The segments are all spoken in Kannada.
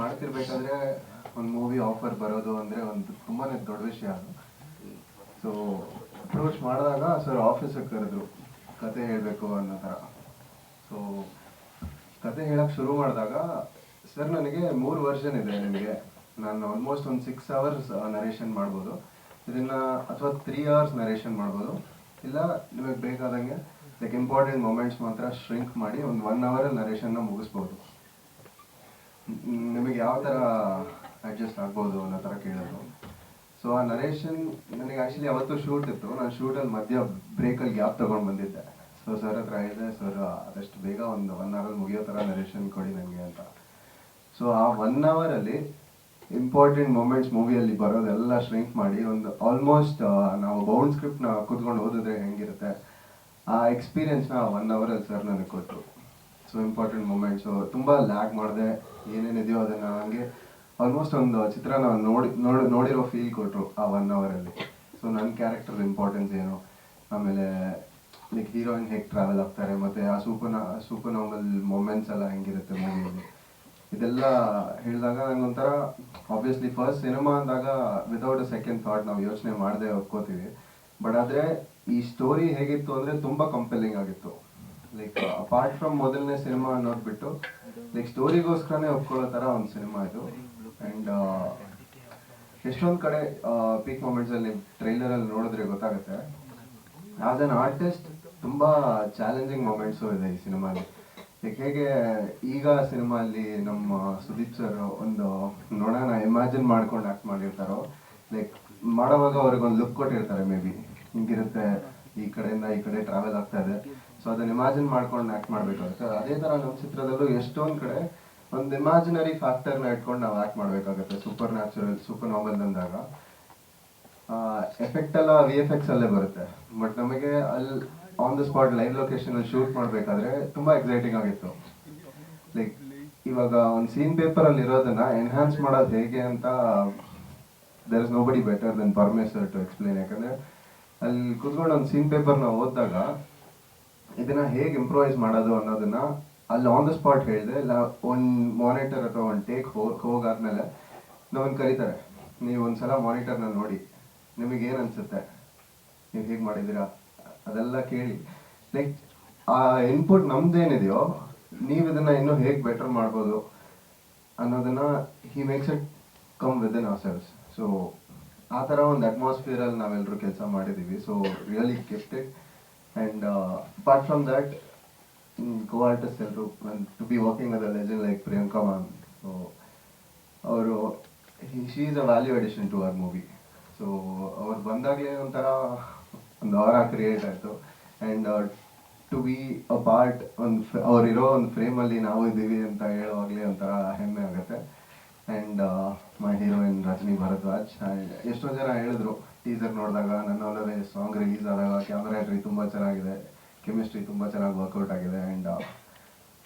ಮಾಡ್ತಿರ್ಬೇಕಾದ್ರೆ ಒಂದು ಮೂವಿ ಆಫರ್ ಬರೋದು ಅಂದ್ರೆ ಒಂದು ತುಂಬಾನೇ ದೊಡ್ಡ ವಿಷಯ ಅದು. ಸೊ ಅಪ್ರೋಚ್ ಮಾಡಿದಾಗ ಸರ್ ಆಫೀಸಿಗೆ ಕರೆದ್ರು, ಕತೆ ಹೇಳಬೇಕು ಅನ್ನೋ ಥರ. ಸೊ ಕತೆ ಹೇಳಕ್ ಶುರು ಮಾಡಿದಾಗ ಸರ್ ನನಗೆ ಮೂರು ವರ್ಷನ್ ಇದೆ ನಿಮಗೆ. ನಾನು ಆಲ್ಮೋಸ್ಟ್ ಒಂದು ಸಿಕ್ಸ್ ಅವರ್ಸ್ ನರೇಷನ್ ಮಾಡ್ಬೋದು. ಇದನ್ನ ಅಥವಾ ತ್ರೀ ಅವರ್ಸ್ ನರೇಷನ್ ಮಾಡ್ಬೋದು. ಇಲ್ಲ, ನಿಮಗೆ ಬೇಕಾದಂಗೆ ಲೈಕ್ ಇಂಪಾರ್ಟೆಂಟ್ ಮೊಮೆಂಟ್ಸ್ ಮಾತ್ರ ಶ್ರಿಂಕ್ ಮಾಡಿ ಒಂದು ಒನ್ ಅವರಲ್ಲಿ ನರೇಷನ್ನ ಮುಗಿಸ್ಬೋದು. ನಿಮಗೆ ಯಾವ ಥರ ಅಡ್ಜಸ್ಟ್ ಆಗ್ಬೋದು ಅನ್ನೋ ಥರ ಕೇಳೋದು. ಸೊ ಆ ನರೇಶನ್ ನನಗೆ ಆ್ಯಕ್ಚುಲಿ ಅವತ್ತು ಶೂಟ್ ಇತ್ತು. ನಾನು ಶೂಟಲ್ಲಿ ಮಧ್ಯ ಬ್ರೇಕಲ್ಲಿ ಗ್ಯಾಪ್ ತೊಗೊಂಡು ಬಂದಿದ್ದೆ. ಸೊ ಸರ್ ಹತ್ರ ಹೇಳಿದೆ ಸರ್ ಆದಷ್ಟು ಬೇಗ ಒಂದು ಒನ್ ಅವರಲ್ಲಿ ಮುಗಿಯೋ ಥರ ನರೇಷನ್ ಕೊಡಿ ನನಗೆ ಅಂತ. ಸೊ ಆ ಒನ್ ಅವರಲ್ಲಿ ಇಂಪಾರ್ಟೆಂಟ್ ಮೂಮೆಂಟ್ಸ್ ಮೂವಿಯಲ್ಲಿ ಬರೋದೆಲ್ಲ ಶ್ರಿಂಕ್ ಮಾಡಿ ಒಂದು ಆಲ್ಮೋಸ್ಟ್ ನಾವು ಬೌಂಡ್ ಸ್ಕ್ರಿಪ್ಟ್ನ ಕೂತ್ಕೊಂಡು ಓದಿದ್ರೆ ಹೆಂಗಿರುತ್ತೆ? ಆ ಎಕ್ಸ್ಪೀರಿಯನ್ಸ್ನ ಒನ್ ಅವರಲ್ಲಿ ಸರ್ ನನಗೆ ಕೊಟ್ಟರು ಸೊ ಇಂಪಾರ್ಟೆಂಟ್ ಮೂಮೆಂಟ್ಸು ತುಂಬ ಲ್ಯಾಗ್ ಮಾಡಿದೆ, ಏನೇನಿದೆಯೋ ಅದನ್ನು ನನಗೆ ಆಲ್ಮೋಸ್ಟ್ ಒಂದು ಚಿತ್ರನ ನೋಡಿ ನೋಡಿ, ನೋಡಿರೋ ಫೀಲ್ ಕೊಟ್ಟರು ಆ ಒನ್ ಅವರಲ್ಲಿ ಸೊ ನನ್ನ ಕ್ಯಾರೆಕ್ಟರ್ ಇಂಪಾರ್ಟೆನ್ಸ್ ಏನು? ಆಮೇಲೆ ಲೈಕ್ ಹೀರೋಯಿನ್ ಹೇಗೆ ಟ್ರಾವೆಲ್ ಆಗ್ತಾರೆ, ಮತ್ತು ಆ ಸೂಪರ್ ಸೂಪರ್ ನಾರ್ಮಲ್ ಮೂಮೆಂಟ್ಸ್ ಎಲ್ಲ ಹೆಂಗಿರುತ್ತೆ ಮೂವಿಯಲ್ಲಿ ಇದೆಲ್ಲ ಹೇಳಿದಾಗ ನನಗೊಂಥರ ಆಬ್ವಿಯಸ್ಲಿ ಫಸ್ಟ್ ಸಿನಿಮಾ ಅಂದಾಗ ವಿತೌಟ್ ಅ ಸೆಕೆಂಡ್ ಥಾಟ್ ನಾವು ಯೋಚನೆ ಮಾಡದೆ ಒಪ್ಕೋತೀವಿ. ಬಟ್ ಆದರೆ ಈ ಸ್ಟೋರಿ ಹೇಗಿತ್ತು ಅಂದರೆ ತುಂಬ ಕಂಪೆಲ್ಲಿಂಗ್ ಆಗಿತ್ತು. ಲೈಕ್ ಅಪಾರ್ಟ್ ಫ್ರಮ್ ಮೊದಲನೇ ಸಿನಿಮಾ ಅನ್ನೋದು ಬಿಟ್ಟು ಲೈಕ್ ಸ್ಟೋರಿಗೋಸ್ಕರನೇ ಒಪ್ಕೊಳ್ಳೋ ಥರ ಒಂದು ಸಿನಿಮಾ ಇದು. ಅಂಡ್ ಎಷ್ಟೊಂದು ಕಡೆ ಪೀಕ್ ಮೂಮೆಂಟ್ಸಲ್ಲಿ ಟ್ರೈಲರ್ ಅಲ್ಲಿ ನೋಡಿದ್ರೆ ಗೊತ್ತಾಗುತ್ತೆ. ಆಸ್ ಅನ್ ಆರ್ಟಿಸ್ಟ್ ತುಂಬಾ ಚಾಲೆಂಜಿಂಗ್ ಮೂಮೆಂಟ್ಸು ಇದೆ ಈ ಸಿನಿಮಾಲಿ ಲೈಕ್ ಹೇಗೆ ಈಗ ಸಿನಿಮಾಲಿ ನಮ್ಮ ಸುದೀಪ್ ಸರ್ ಒಂದು ನೋಡೋಣ ಇಮ್ಯಾಜಿನ್ ಮಾಡ್ಕೊಂಡು ಆಕ್ಟ್ ಮಾಡಿರ್ತಾರೋ ಲೈಕ್ ಮಾಡೋವಾಗ ಅವ್ರಿಗೆ ಒಂದು ಲುಕ್ ಕೊಟ್ಟಿರ್ತಾರೆ ಮೇ ಬಿ ಹಿಂಗಿರುತ್ತೆ, ಈ ಕಡೆಯಿಂದ ಈ ಕಡೆ ಟ್ರಾವೆಲ್ ಆಗ್ತಾ ಇದೆ. ಸೊ ಅದನ್ನ ಇಮ್ಯಾಜಿನ್ ಮಾಡ್ಕೊಂಡು ಆಕ್ಟ್ ಮಾಡಬೇಕಾಗುತ್ತೆ. ಅದೇ ಥರ ನಮ್ಮ ಚಿತ್ರದಲ್ಲೂ ಎಷ್ಟೊಂದು ಕಡೆ ಒಂದು ಇಮ್ಯಾಜಿನರಿ ಫ್ಯಾಕ್ಟರ್ನ ಇಟ್ಕೊಂಡು ನಾವು ಆಕ್ಟ್ ಮಾಡಬೇಕಾಗುತ್ತೆ ಸೂಪರ್ ನ್ಯಾಚುರಲ್ ಸೂಪರ್ ನಾರ್ಮಲ್ ಅಂದಾಗ ಎಫೆಕ್ಟ್ ಎಲ್ಲ ವಿ ಎಫ್ ಎಕ್ಸ್ ಅಲ್ಲೇ ಬರುತ್ತೆ. ಬಟ್ ನಮಗೆ ಅಲ್ಲಿ on the spot live location ಅಲ್ಲಿ ಶೂಟ್ ಮಾಡಬೇಕಾದ್ರೆ ತುಂಬಾ ಎಕ್ಸೈಟಿಂಗ್ ಆಗಿತ್ತು. ಲೈಕ್ ಇವಾಗ ಒಂದು ಸೀನ್ ಪೇಪರ್ ಅಲ್ಲಿ ಇರೋದನ್ನ ಎನ್ಹಾನ್ಸ್ ಮಾಡೋದು ಹೇಗೆ ಅಂತ there is nobody better than Parmeshwar to explain ಯಾಕಂದ್ರೆ ಅಲ್ಲಿ ಕೂತ್ಕೊಂಡು ಒಂದು ಸೀನ್ ಪೇಪರ್ನ ಓದಿದಾಗ ಇದನ್ನ ಹೇಗೆ ಇಂಪ್ರೂವೈಸ್ ಮಾಡೋದು ಅನ್ನೋದನ್ನ ಅಲ್ಲಿ ಆನ್ ದ ಸ್ಪಾಟ್ ಹೇಳಿದೆ ಇಲ್ಲ, ಒಂದು ಮಾನಿಟರ್ ಅಥವಾ ಒಂದು ಟೇಕ್ ಹೋಗಾದ್ಮೇಲೆ ನಮ್ಮನ್ನು ಕರೀತಾರೆ. ನೀವು ಒಂದ್ಸಲ ಮಾನಿಟರ್ನ ನೋಡಿ, ನಿಮಗೆ ಏನು ಅನ್ಸುತ್ತೆ? ನೀವು ಹೇಗೆ ಮಾಡಿದ್ದೀರಾ? ಅದೆಲ್ಲ ಕೇಳಿ. ಲೈಕ್ ಆ ಇನ್ಪುಟ್ ನಮ್ದೇನಿದೆಯೋ ನೀವು ಇದನ್ನ ಇನ್ನೂ ಹೇಗೆ ಬೆಟರ್ ಮಾಡ್ಬೋದು ಅನ್ನೋದನ್ನ he makes it come within our cells so ಆ ಥರ ಒಂದು ಅಟ್ಮಾಸ್ಫಿಯರಲ್ಲಿ ನಾವೆಲ್ಲರೂ ಕೆಲಸ ಮಾಡಿದ್ದೀವಿ so really gifted and apart from that, artist ಎಲ್ಲರೂ to be working with a legend like Priyanka ma'am so ಅವರು she is a value addition to our movie so ಅವ್ರು ಬಂದಾಗಲೇ ಒಂಥರ ಒಂದು ಅವರ ಕ್ರಿಯೇಟ್ ಆಯಿತು. And to be a part ಒಂದು ಅವ್ರಿರೋ ಒಂದು ಫ್ರೇಮಲ್ಲಿ ನಾವು ಇದ್ದೀವಿ ಅಂತ ಹೇಳುವಾಗಲೇ ಒಂಥರ ಹೆಮ್ಮೆ ಆಗುತ್ತೆ ಆ್ಯಂಡ್ ಮೈ ಹೀರೋಯಿನ್ ಆ್ಯಂಡ್ ಎಷ್ಟೋ ಜನ ಹೇಳಿದ್ರು ಟೀಸರ್ ನೋಡಿದಾಗ, ನನ್ನ ಒಲವೇ ಸಾಂಗ್ ರಿಲೀಸ್ ಆದಾಗ ಕ್ಯಾಮ್ರಾಟ್ರಿ ತುಂಬ ಚೆನ್ನಾಗಿದೆ ಕೆಮಿಸ್ಟ್ರಿ ತುಂಬ ಚೆನ್ನಾಗಿ ವರ್ಕೌಟ್ ಆಗಿದೆ ಆ್ಯಂಡ್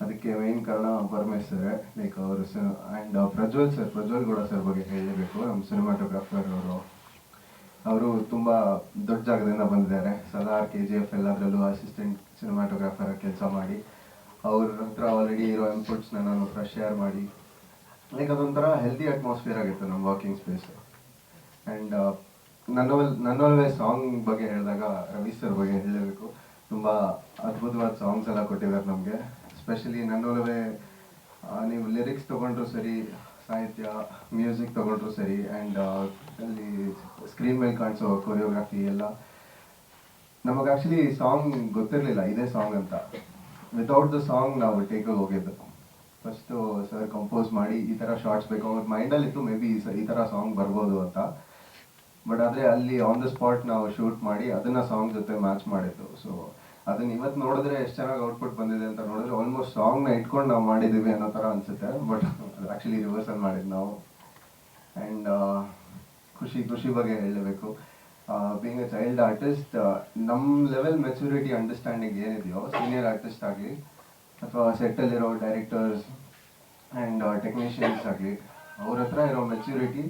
ಅದಕ್ಕೆ ಮೇನ್ ಕಾರಣ ಪರಮೇಶ್ವರ್ ಲೈಕ್ ಅವರು and Prajwal sir Prajwal Gowda sir ಬಗ್ಗೆ ಹೇಳಬೇಕು ನಮ್ಮ ಸಿನಿಮಾಟೋಗ್ರಾಫರ್ ಅವರು. ಅವರು ತುಂಬ ದೊಡ್ಡ ಜಾಗದಿಂದ ಬಂದಿದ್ದಾರೆ ಸಲಾರ್ ಕೆ ಜಿ ಎಫ್ ಎಲ್ಲದರಲ್ಲೂ ಅಸಿಸ್ಟೆಂಟ್ ಸಿನಿಮಾಟೋಗ್ರಾಫರ್ ಕೆಲಸ ಮಾಡಿ, ಅವ್ರ ಹತ್ರ ಆಲ್ರೆಡಿ ಇರೋ ಇನ್ಪುಟ್ಸ್ನ ನಾನು ಫ್ರೆಶ್ ಶೇರ್ ಮಾಡಿ ಲೈಕ್ ಅದೊಂಥರ ಹೆಲ್ದಿ ಅಟ್ಮಾಸ್ಫಿಯರ್ ಆಗಿತ್ತು ನಮ್ಮ ವಾಕಿಂಗ್ ಸ್ಪೇಸ್ ಆ್ಯಂಡ್ ನನ್ನ ನನ್ನೊಲ್ವೇ ಸಾಂಗ್ ಬಗ್ಗೆ ಹೇಳಿದಾಗ ರವಿ ಸರ್ ಬಗ್ಗೆ ಹೇಳಬೇಕು. ತುಂಬ ಅದ್ಭುತವಾದ ಸಾಂಗ್ಸ್ ಎಲ್ಲ ಕೊಟ್ಟಿದ್ದಾರೆ ನಮಗೆ. ಸ್ಪೆಷಲಿ ನನ್ನೊಲವೇ ನೀವು ಲಿರಿಕ್ಸ್ ತೊಗೊಂಡ್ರು ಸರಿ, ಸಾಹಿತ್ಯ ಮ್ಯೂಸಿಕ್ ತೊಗೊಂಡ್ರು ಸರಿ ಆ್ಯಂಡ್ ಅಲ್ಲಿ ಸ್ಕ್ರೀನ್ ಮೇಲೆ ಕಾಣಿಸೋ ಕೊರಿಯೋಗ್ರಾಫಿ ಎಲ್ಲ. ನಮಗೆ ಆ್ಯಕ್ಚುಲಿ ಸಾಂಗ್ ಗೊತ್ತಿರಲಿಲ್ಲ, ಇದೇ ಸಾಂಗ್ ಅಂತ. ವಿತೌಟ್ ದ ಸಾಂಗ್ ನಾವು ಟೇಕ್ ಹೋಗಿದ್ದು. ಫಸ್ಟು ಸರ್ ಕಂಪೋಸ್ ಮಾಡಿ ಈ ಥರ ಶಾರ್ಟ್ಸ್ ಬೇಕು. ಅವ್ರ ಮೈಂಡಲ್ಲಿತ್ತು ಮೇ ಬಿ ಈ ಥರ ಸಾಂಗ್ ಬರ್ಬೋದು ಅಂತ. ಬಟ್ ಆದರೆ ಅಲ್ಲಿ ಆನ್ ದ ಸ್ಪಾಟ್ ನಾವು ಶೂಟ್ ಮಾಡಿ ಅದನ್ನ ಸಾಂಗ್ ಜೊತೆ ಮ್ಯಾಚ್ ಮಾಡಿದ್ದು. ಸೊ ಅದನ್ನ ಇವತ್ತು ನೋಡಿದ್ರೆ ಎಷ್ಟು ಚೆನ್ನಾಗಿ ಔಟ್ಪುಟ್ ಬಂದಿದೆ ಅಂತ ನೋಡಿದ್ರೆ ಆಲ್ಮೋಸ್ಟ್ ಸಾಂಗ್ನ ಇಟ್ಕೊಂಡು ನಾವು ಮಾಡಿದ್ದೀವಿ ಅನ್ನೋ ಥರ ಅನ್ಸುತ್ತೆ. ಬಟ್ ಆ್ಯಕ್ಚುಲಿ ರಿವರ್ಸಲ್ ಮಾಡಿದ್ದು ನಾವು. ಆ್ಯಂಡ್ ಖುಷಿ ಖುಷಿ ಬಗ್ಗೆ ಹೇಳಬೇಕು. ಬೀಂಗ್ ಅ ಚೈಲ್ಡ್ ಆರ್ಟಿಸ್ಟ್ ನಮ್ಮ ಲೆವೆಲ್ ಮೆಚುರಿಟಿ ಅಂಡರ್ಸ್ಟ್ಯಾಂಡಿಂಗ್ ಏನಿದೆಯೋ ಸೀನಿಯರ್ ಆರ್ಟಿಸ್ಟ್ ಆಗಲಿ, ಅಥವಾ ಸೆಟ್ಟಲ್ಲಿರೋ ಡೈರೆಕ್ಟರ್ಸ್ ಆ್ಯಂಡ್ ಟೆಕ್ನಿಷಿಯನ್ಸ್ ಆಗಲಿ, ಅವ್ರ ಹತ್ರ ಇರೋ ಮೆಚುರಿಟಿ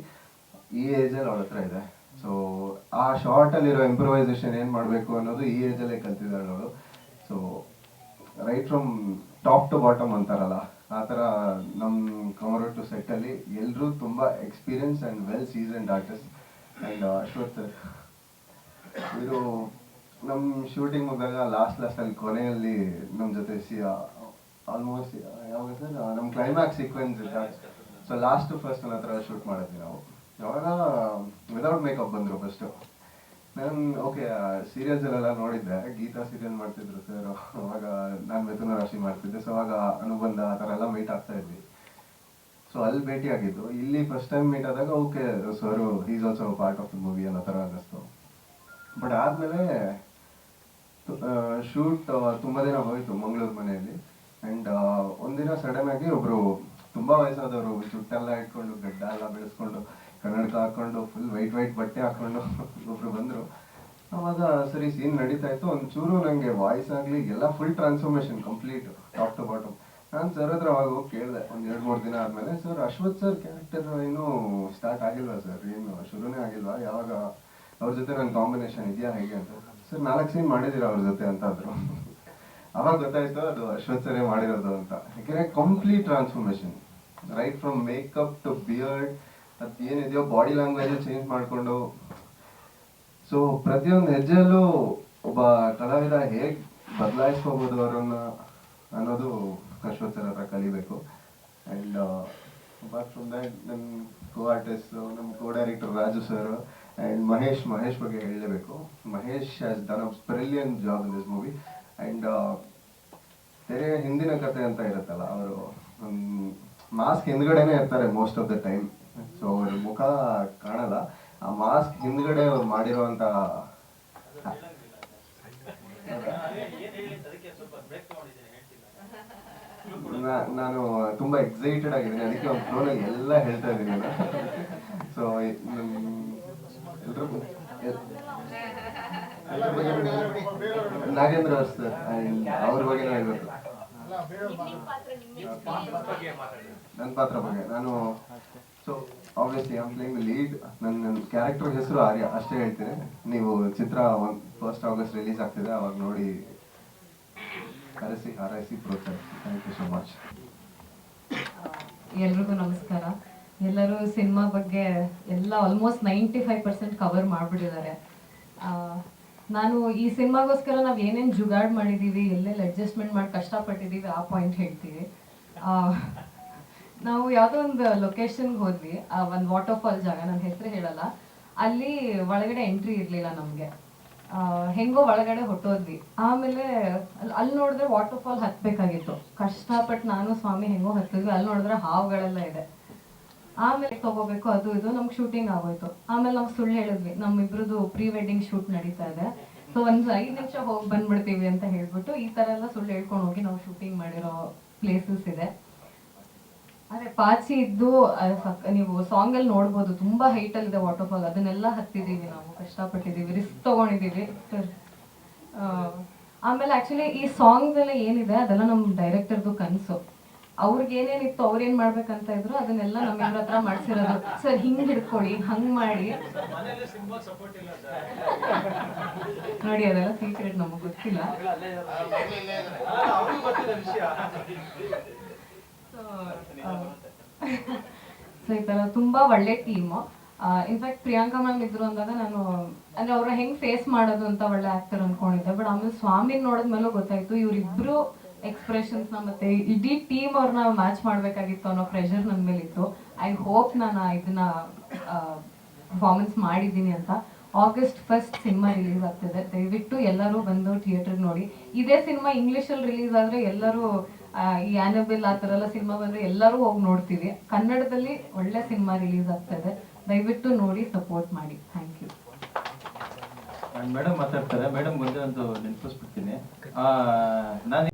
ಈ ಏಜಲ್ಲಿ ಅವ್ರ ಹತ್ರ ಇದೆ. ಸೊ ಆ ಶಾರ್ಟಲ್ಲಿರೋ ಇಂಪ್ರೂವೈಸೇಷನ್ ಏನು ಮಾಡಬೇಕು ಅನ್ನೋದು ಈ ಏಜಲ್ಲೇ ಕಲ್ತಿದ್ದಾಳೆ ಅವಳು so right from top to bottom ಅಂತಾರಲ್ಲ, ಆ ಥರ ನಮ್ಮ ಕಮರೋಟು ಸೆಟ್ಟಲ್ಲಿ ಎಲ್ಲರೂ ತುಂಬ experience and well seasoned artist and Ashwath, ಇದು ನಮ್ಮ ಶೂಟಿಂಗ್ ಹೋದಾಗ ಲಾಸ್ಟ್ ಲಾಸ್ಟ್ ಅಲ್ಲಿ ಕೊನೆಯಲ್ಲಿ ನಮ್ಮ ಜೊತೆ ಸಿ ಆಲ್ಮೋಸ್ಟ್ ಯಾವಾಗ ಸರ್? ನಮ್ಮ ಕ್ಲೈಮ್ಯಾಕ್ಸ್ ಸೀಕ್ವೆನ್ಸ್ ಇಲ್ಲ ಸೊ ಲಾಸ್ಟ್ ಫಸ್ಟ್ ನನ್ನ ಹತ್ರ ಶೂಟ್ ಮಾಡಿದ್ವಿ ನಾವು. ಯಾವಾಗ ವಿದೌಟ್ ಮೇಕಪ್ ಬಂದರು ಫಸ್ಟು ನಾನು ಓಕೆ ಸೀರಿಯಲ್ಸಲ್ಲೆಲ್ಲ ನೋಡಿದ್ದೆ. ಗೀತಾ ಸೀರಿಯಲ್ ಮಾಡ್ತಿದ್ರು ಸರ್ ಅವಾಗ ನಾನು ಮಿಥುನ ರಾಶಿ ಮಾಡ್ತಿದ್ದೆ. ಸೊ ಅವಾಗ ಅನುಬಂಧ ಆ ಥರ ಎಲ್ಲ ಮೀಟ್ ಆಗ್ತಾ ಇದ್ವಿ. ಸೊ ಅಲ್ಲಿ ಭೇಟಿ ಆಗಿದ್ದು. ಇಲ್ಲಿ ಫಸ್ಟ್ ಟೈಮ್ ಮೀಟ್ ಆದಾಗ okay sir is also part of the movie ಅನ್ನೋ ಥರ ಅನ್ನಿಸ್ತು. ಬಟ್ ಆದಮೇಲೆ ಶೂಟ್ ತುಂಬ ದಿನ ಹೋಯಿತು ಮಂಗಳೂರು ಮನೆಯಲ್ಲಿ. ಆ್ಯಂಡ್ ಒಂದಿನ ಸಡನ್ ಆಗಿ ಒಬ್ಬರು ತುಂಬ ವಯಸ್ಸಾದವರು ಜುಟ್ಟೆಲ್ಲ ಇಟ್ಕೊಂಡು ಗಡ್ಡ ಎಲ್ಲ ಬೆಳೆಸ್ಕೊಂಡು ಕನ್ನಡಕ ಹಾಕೊಂಡು ಫುಲ್ ವೈಟ್ ವೈಟ್ ಬಟ್ಟೆ ಹಾಕೊಂಡು ಒಬ್ರು ಬಂದರು. ಅವಾಗ ಸರಿ ಸೀನ್ ನಡೀತಾ ಇತ್ತು. ಒಂಚೂರು ನನಗೆ ವಾಯ್ಸ್ ಆಗಲಿ ಎಲ್ಲ full transformation complete top to bottom ನಾನು ಸರ್ ಹತ್ರ ಅವಾಗ ಹೋಗಿ ಕೇಳಿದೆ. ಒಂದು ಎರಡು ಮೂರು ದಿನ ಆದಮೇಲೆ ಸರ್ ಅಶ್ವಥ್ ಸರ್ ಕ್ಯಾರೆಕ್ಟರ್ ಇನ್ನೂ ಸ್ಟಾರ್ಟ್ ಆಗಿಲ್ವಾ ಸರ್ ಏನು ಶುರುನೇ ಆಗಿಲ್ವಾ? ಯಾವಾಗ ಅವ್ರ ಜೊತೆ ನನ್ನ ಕಾಂಬಿನೇಷನ್ ಇದೆಯಾ ಹೇಗೆ ಅಂತ? ಸರ್ ನಾಲ್ಕು ಸೀನ್ ಮಾಡಿದ್ದೀರಾ ಅವ್ರ ಜೊತೆ? ಅಂತ ಅವಾಗ ಗೊತ್ತಾಯ್ತು, ಅದು ಅಶ್ವಥ್ ಸರೇ ಮಾಡಿರೋದು ಅಂತ. ಯಾಕೆಂದರೆ complete transformation right from makeup to beard ಅದು ಏನಿದೆಯೋ ಬಾಡಿ ಲ್ಯಾಂಗ್ವೇಜ್ ಚೇಂಜ್ ಮಾಡಿಕೊಂಡು. ಸೊ ಪ್ರತಿಯೊಂದು ಹೆಜ್ಜೆಯಲ್ಲೂ ಒಬ್ಬ ಕಲಾವಿದ ಹೇಗೆ ಬದಲಾಯಿಸ್ಕೋಬೋದು ಅವರನ್ನ ಅನ್ನೋದು ಸರ್ ಹತ್ರ ಕಲಿಬೇಕು. ಆ್ಯಂಡ್ ಅಪಾರ್ಟ್ ಫ್ರಮ್ ದ್ಯಾಟ್ ನಮ್ಮ ಕೋ ಆರ್ಟಿಸ್ಟ್ ನಮ್ಮ co director Raju sir and Mahesh Mahesh ಬಗ್ಗೆ ಹೇಳಲೇಬೇಕು. Mahesh has done a brilliant job in this movie and ತೆರೆಯ ಹಿಂದಿನ ಕತೆ ಅಂತ ಇರುತ್ತಲ್ಲ, ಅವರು ಮಾಸ್ಕ್ ಹಿಂದ್ಗಡೆನೆ ಇರ್ತಾರೆ most of the time so ಅವ್ರ ಮುಖ ಕಾಣಲ್ಲ. ಆ ಮಾಸ್ಕ್ ಹಿಂದ್ಗಡೆ ಅವ್ರು ಮಾಡಿರುವಂತ ನಾನು ತುಂಬಾ ಎಕ್ಸೈಟೆಡ್ ಆಗಿದ್ದೀನಿ. ಅದಕ್ಕೆ ಒಂದು ಎಲ್ಲ ಹೇಳ್ತಾ ಇದ್ದೀನಿ ಸೊ ನಾಗೇಂದ್ರ ಸರ್ ಅವ್ರ ಬಗ್ಗೆ ಹೇಳ್ಬೇಕು. ನನ್ನ ಪಾತ್ರ ಬಗ್ಗೆ ನಾನು so obviously I'm playing lead ನನ್ನ ಕ್ಯಾರೆಕ್ಟರ್ ಹೆಸರು ಆರ್ಯ, ಅಷ್ಟೇ ಹೇಳ್ತೀನಿ. ನೀವು ಚಿತ್ರ ಒಂದು ಫಸ್ಟ್ ಆಗಸ್ಟ್ ರಿಲೀಸ್ ಆಗ್ತಿದೆ, ಅವಾಗ ನೋಡಿ ಕರೆಸಿ, ಹಾರೈಸಿ, ಪ್ರೋತ್ಸಾಹಿಸಿ. ಥ್ಯಾಂಕ್ ಯು ಸೊ ಮಚ್ ಎಲ್ರಿಗೂ ನಮಸ್ಕಾರ. ಎಲ್ಲರೂ ಸಿನಿಮಾ ಬಗ್ಗೆ ಎಲ್ಲ almost ninety five percent cover ಮಾಡಿಬಿಟ್ಟಿದ್ದಾರೆ ನಾನು ಈ ಸಿನಿಮಾಗೋಸ್ಕರ ನಾವು ಏನೇನು ಜುಗಾಡ್ ಮಾಡಿದ್ದೀವಿ ಎಲ್ಲೆಲ್ಲಿ ಅಡ್ಜಸ್ಟ್ಮೆಂಟ್ ಮಾಡಿ ಕಷ್ಟಪಟ್ಟಿದ್ದೀವಿ ಆ ಪಾಯಿಂಟ್ ಹೇಳ್ತೀವಿ ಆ, ನಾವು ಯಾವುದೋ ಒಂದು ಲೊಕೇಶನ್ಗೆ ಹೋದ್ವಿ ಒಂದು ವಾಟರ್ ಫಾಲ್ ಜಾಗ ನನ್ನ ಹೆಸರು ಹೇಳಲ್ಲ. ಅಲ್ಲಿ ಒಳಗಡೆ ಎಂಟ್ರಿ ಇರಲಿಲ್ಲ ನಮಗೆ. ಹೆಂಗೋ ಒಳಗಡೆ ಹೊಟ್ಟೋದ್ವಿ ಆಮೇಲೆ ಅಲ್- ಅಲ್ಲಿ ನೋಡಿದ್ರೆ ವಾಟರ್ ಫಾಲ್ ಹತ್ಬೇಕಾಗಿತ್ತು. ಕಷ್ಟಪಟ್ಟು ನಾನು ಸ್ವಾಮಿ ಹೆಂಗೋ ಹತ್ತಿದ್ವಿ. ಅಲ್ಲಿ ನೋಡಿದ್ರೆ ಹಾವುಗಳೆಲ್ಲ ಇದೆ. ಆಮೇಲೆ ತಗೋಬೇಕು ಅದು ಇದು, ನಮ್ಗೆ ಶೂಟಿಂಗ್ ಆಗೋಯ್ತು. ಆಮೇಲೆ ನಾವು ಸುಳ್ಳು ಹೇಳಿದ್ವಿ ನಮ್ಮಿಬ್ರದ್ದು ಪ್ರೀ ವೆಡ್ಡಿಂಗ್ ಶೂಟ್ ನಡೀತಾ ಇದೆ. ಸೊ ಒಂದು ಐದು ನಿಮಿಷ ಹೋಗಿ ಬಂದ್ಬಿಡ್ತೀವಿ ಅಂತ ಹೇಳ್ಬಿಟ್ಟು ಈ ಥರ ಎಲ್ಲ ಸುಳ್ಳು ಹೇಳ್ಕೊಂಡು ಹೋಗಿ ನಾವು ಶೂಟಿಂಗ್ ಮಾಡಿರೋ ಪ್ಲೇಸಸ್ ಇದೆ. ಅದೇ ಪಾಚಿ ಇದ್ದು ನೀವು ಸಾಂಗ್ ಅಲ್ಲಿ ನೋಡ್ಬೋದು, ತುಂಬಾ ಹೈಟ್ ಅಲ್ಲಿ ಇದೆ ವಾಟರ್ ಫಾಲ್ ಅದನ್ನೆಲ್ಲ ಹತ್ತಿದೀವಿ ನಾವು, ಕಷ್ಟಪಟ್ಟಿದೀವಿ ರಿಸ್ಕ್ ತಗೊಂಡಿದೀವಿ. ಆಮೇಲೆ ಆಕ್ಚುಲಿ ಈ ಸಾಂಗ್ ಏನಿದೆ, ಅದೆಲ್ಲ ನಮ್ಮ ಡೈರೆಕ್ಟರ್ದು ಕನ್ಸು. ಅವ್ರಿಗೆ ಏನೇನಿತ್ತು ಅವ್ರು ಏನ್ ಮಾಡ್ಬೇಕಂತ ಇದ್ರು, ಅದನ್ನೆಲ್ಲ ನಮ್ಮ ಇವ್ರ ಹತ್ರ ಮಾಡ್ಸಿರೋದು. ಸರ್, ಹಿಂಗ್ ಹಿಡ್ಕೊಳ್ಳಿ, ಹಂಗ್ ಮಾಡಿ. ನೋಡಿ, ಅದೆಲ್ಲ ಸೀಕ್ರೆಟ್ ನಮಗ್ ಗೊತ್ತಿಲ್ಲ. ಸೊ ಈ ತರ ತುಂಬಾ ಒಳ್ಳೆ ಟೀಮ್ ಇನ್ಫ್ಯಾಕ್ಟ್ ಪ್ರಿಯಾಂಕಾ ಮ್ಯಾಮ್ ಇದ್ರು ಅಂದಾಗ ನಾನು, ಅಂದ್ರೆ ಅವ್ರ ಹೆಂಗ್ ಫೇಸ್ ಮಾಡೋದು ಅಂತ ಒಳ್ಳೆ ಆಕ್ಟರ್ ಅನ್ಕೊಂಡಿದ್ದೆ. ಬಟ್ ಆಮೇಲೆ ಸ್ವಾಮಿ ನೋಡಿದ್ಮೇಲೂ ಗೊತ್ತಾಯ್ತು, ಇವ್ರಿಬ್ರು ಎಕ್ಸ್ಪ್ರೆಷನ್ಸ್ ಮತ್ತೆ ಇಡೀ ಟೀಮ್ ಅವ್ರನ್ನ ಮ್ಯಾಚ್ ಮಾಡ್ಬೇಕಾಗಿತ್ತು ಅನ್ನೋ ಪ್ರೆಷರ್ ನನ್ ಮೇಲೆ ಇತ್ತು ಐ ಹೋಪ್ ನಾನು ಇದನ್ನ ಪರ್ಫಾರ್ಮೆನ್ಸ್ ಮಾಡಿದ್ದೀನಿ ಅಂತ. ಆಗಸ್ಟ್ ಫಸ್ಟ್ ಸಿನಿಮಾ ರಿಲೀಸ್ ಆಗ್ತಿದೆ. ದಯವಿಟ್ಟು ಎಲ್ಲರೂ ಬಂದು ಥಿಯೇಟರ್ ನೋಡಿ. ಇದೇ ಸಿನಿಮಾ ಇಂಗ್ಲಿಷಲ್ಲಿ ರಿಲೀಸ್ ಆದ್ರೆ ಎಲ್ಲರೂ ಈ ಆನಬಿಲ್ ಆ ಥರ ಎಲ್ಲ ಸಿನಿಮಾ ಬಂದ್ರೆ ಎಲ್ಲರೂ ಹೋಗಿ ನೋಡ್ತೀವಿ. ಕನ್ನಡದಲ್ಲಿ ಒಳ್ಳೆ ಸಿನಿಮಾ ರಿಲೀಸ್ ಆಗ್ತಾ ಇದೆ ದಯವಿಟ್ಟು ನೋಡಿ ಸಪೋರ್ಟ್ ಮಾಡಿ. ಥ್ಯಾಂಕ್ ಯು ಮೇಡಮ್ ಮಾತಾಡ್ತಾರೆ. ಮೇಡಮ್ ಒಂದೇ ಒಂದು ನೆನಪಿಸ್ಬಿಡ್ತೀನಿ ನಾನು